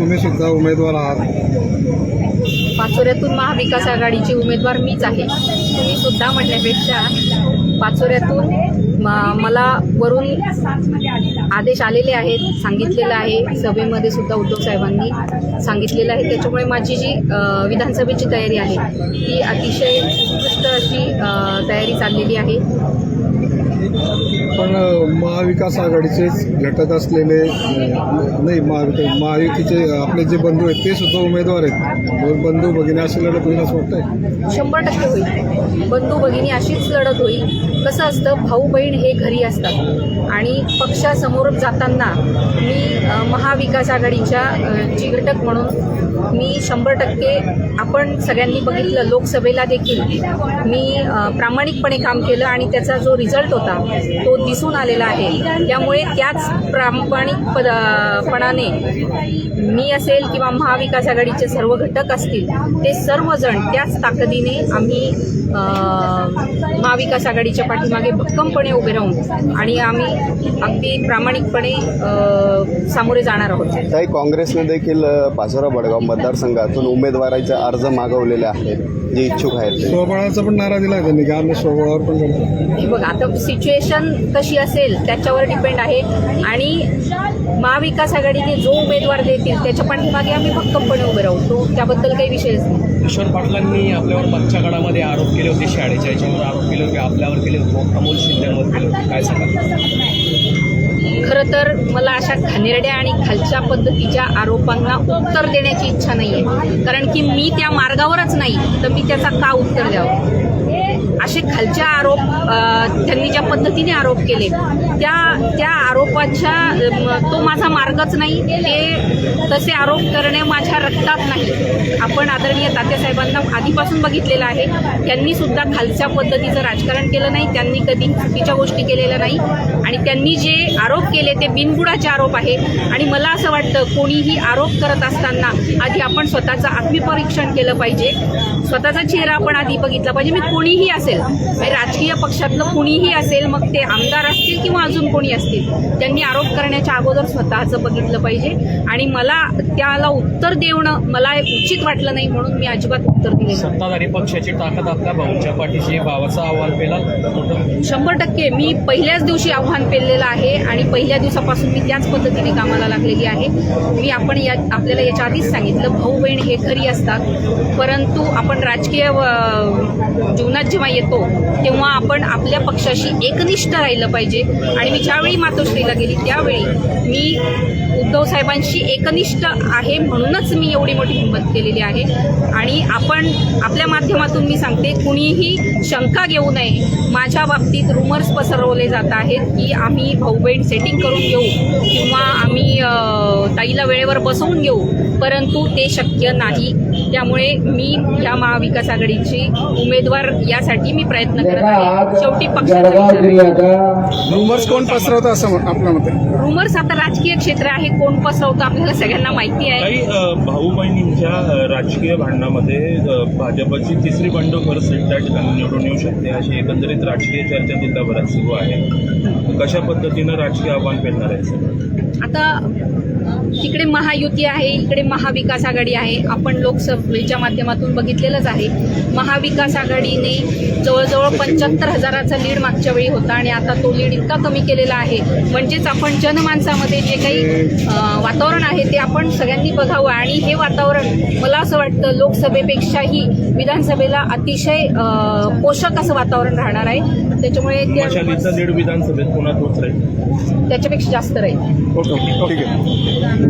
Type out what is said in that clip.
तुम्ही सुद्धा उमेदवार आहात. पाचोऱ्यातून महाविकास आघाडीची उमेदवार मीच आहे. तुम्ही सुद्धा म्हणण्यापेक्षा पाचोऱ्यातून म- मला वरून आदेश आलेले आहेत सांगितलेलं आहे. सभेमध्ये सुद्धा उद्धव साहेबांनी सांगितलेलं आहे. त्याच्यामुळे माझी जी विधानसभेची तयारी आहे ती अतिशय उत्कृष्ट अशी तयारी चाललेली आहे. महाविकास आघाडीचेच घटक असलेले नाही महाविकास महायुतीचे आपले जे बंधू आहेत ते सुद्धा उमेदवार आहेत. दोन बंधू भगिनी अशी लढत होईल असं वाटतंय. शंभर टक्के होईल. बंधू भगिनी अशीच लढत होईल. कसं असतं भाऊ बहीण हे घरी असतात. आणि पक्षासमोर जाताना मी महाविकास आघाडीच्या जी ची घटक म्हणून मी शंभर टक्के आपण सगळ्यांनी बघितलं लोकसभेला देखील मी प्रामाणिकपणे काम केलं आणि त्याचा जो रिझल्ट होता तो दिसून आलेला आहे. त्यामुळे त्याच प्रामाणिक पद- पणाने मी असेल किंवा महाविकास आघाडीचे सर्व घटक असतील ते सर्वजण त्याच ताकदीने आम्ही महाविकास आघाडीच्या पाठीमागे भक्कमपणे उभे राहून आणि आम्ही अगदी प्रामाणिकपणे सामोरे जाणार आहोत. काही काँग्रेसने देखील पाचोरा बडगाव मतदारसंघातून उमेदवाराचे अर्ज मागवलेले आहेत जे इच्छुक आहेत ते. स्वबळाचा पण नारा दिला त्यांनी स्वबळावर पण करतो. बघ आता सिच्युएशन कशी असेल त्याच्यावर डिपेंड आहे. आणि महाविकास आघाडीने जो उमेदवार देतील त्याच्या पाठीमागे आम्ही भक्कमपणे उभे राहू. तो त्याबद्दल काही विषयच नाही. किशोर पाटलांनी आपल्यावर मागच्या काळामध्ये आरोप केले होते शाळेच्या याच्यावर आरोप केले होते आपल्यावर केले होते अमोल शिंदेवर केले होते. काय सांगाल? खरं तर मला अशा घाणेरड्या आणि खालच्या पद्धतीच्या आरोपांना उत्तर देण्याची इच्छा नाही आहे कारण की मी त्या मार्गावरच नाही तर मी त्याचा का उत्तर द्यावं? खालच्या आरोप त्यांनी ज्या पद्धतीने आरोप केले त्या त्या आरोपाच्या तो माझा मार्गच नाही. ते तसे आरोप करणे माझ्या रक्तात नाही. आपण आदरणीय तात्यासाहेबांना आधीपासून बघितलेलं आहे. त्यांनी सुद्धा खालच्या पद्धतीचं राजकारण केलं नाही. त्यांनी कधी चुकीच्या गोष्टी केलेल्या नाही. आणि त्यांनी जे आरोप केले ते बिनबुडाचे आरोप आहे. आणि मला असं वाटतं कोणीही आरोप करत असताना आधी आपण स्वतःचं आत्मपरीक्षण केलं पाहिजे. स्वतःचा चेहरा आपण आधी बघितला पाहिजे. मी कोणीही असेल म्हणजे राजकीय पक्षातलं कुणीही असेल मग ते आमदार असतील किंवा अजून कोणी असतील त्यांनी आरोप करण्याच्या अगोदर स्वतःचं बघितलं पाहिजे. आणि मला त्याला उत्तर देणं मला उचित वाटलं नाही म्हणून मी अजिबात उत्तर दिले सत्ताधारी पक्षाची ताकद आपल्या भाऊंच्या पाठीशी भावाचा अहवाल पेला शंभर टक्के. मी पहिल्याच दिवशी आव्हान पेललेलं आहे आणि पहिल्या दिवसापासून मी त्याच पद्धतीने कामाला लागलेली आहे. मी आपण या आपल्याला याच्या आधीच सांगितलं भाऊ बहीण हे घरी असतात. परंतु आपण राजकीय जीवनात जेव्हा येतो तेव्हा आपण आपल्या पक्षाशी एकनिष्ठ राहिलं पाहिजे. आणि मी ज्यावेळी मातोश्रीला गेली त्यावेळी मी उद्धव साहेबांशी एकनिष्ठ आहे म्हणूनच मी एवढी मोठी हिंमत केलेली आहे. आणि आपण आपल्या माध्यमातून मी सांगते कुणीही शंका घेऊ नये. माझ्या बाबतीत रुमर्स पसरवले जात आहेत की आम्ही भाऊ बहीण सेटिंग करून घेऊ किंवा आम्ही ताईला वेळेवर बसवून घेऊ. परंतु ते शक्य नाही. त्यामुळे मी या महाविकास आघाडीची उमेदवार यासाठी मी प्रयत्न करत आहे. शेवटी पक्षाचा. रुमर्स कोण पसरवतं असं आपल्या मते? रुमर्स आता राजकीय क्षेत्र आहे. कोण पसरवतं आपल्याला सगळ्यांना माहिती आहे. काही भाऊ बहिणींच्या राजकीय भांडणामध्ये भाजपची तिसरी बंडखोर सीट त्या ठिकाणी निवडून येऊ शकते अशी एकंदरीत राजकीय चर्चा बऱ्याच सुरू आहे. कशा पद्धतीनं राजकीय आव्हान पेलणार आहे? आता तिकडे महायुती आहे इकडे महाविकास आघाडी आहे. आपण लोकसभेच्या माध्यमातून बघितलेलंच आहे. महाविकास आघाडीने जवळजवळ पंच्याहत्तर हजाराचा लीड मागच्या वेळी होता आणि आता तो लीड इतका कमी केलेला आहे. म्हणजेच आपण जनमानसामध्ये जे काही वातावरण आहे ते आपण सगळ्यांनी बघावं. आणि हे वातावरण मला असं वाटतं लोकसभेपेक्षाही विधानसभेला अतिशय पोषक असं वातावरण राहणार आहे. त्याच्यामुळे विधानसभेत त्याच्यापेक्षा जास्त राहील. ओके ठीक आहे.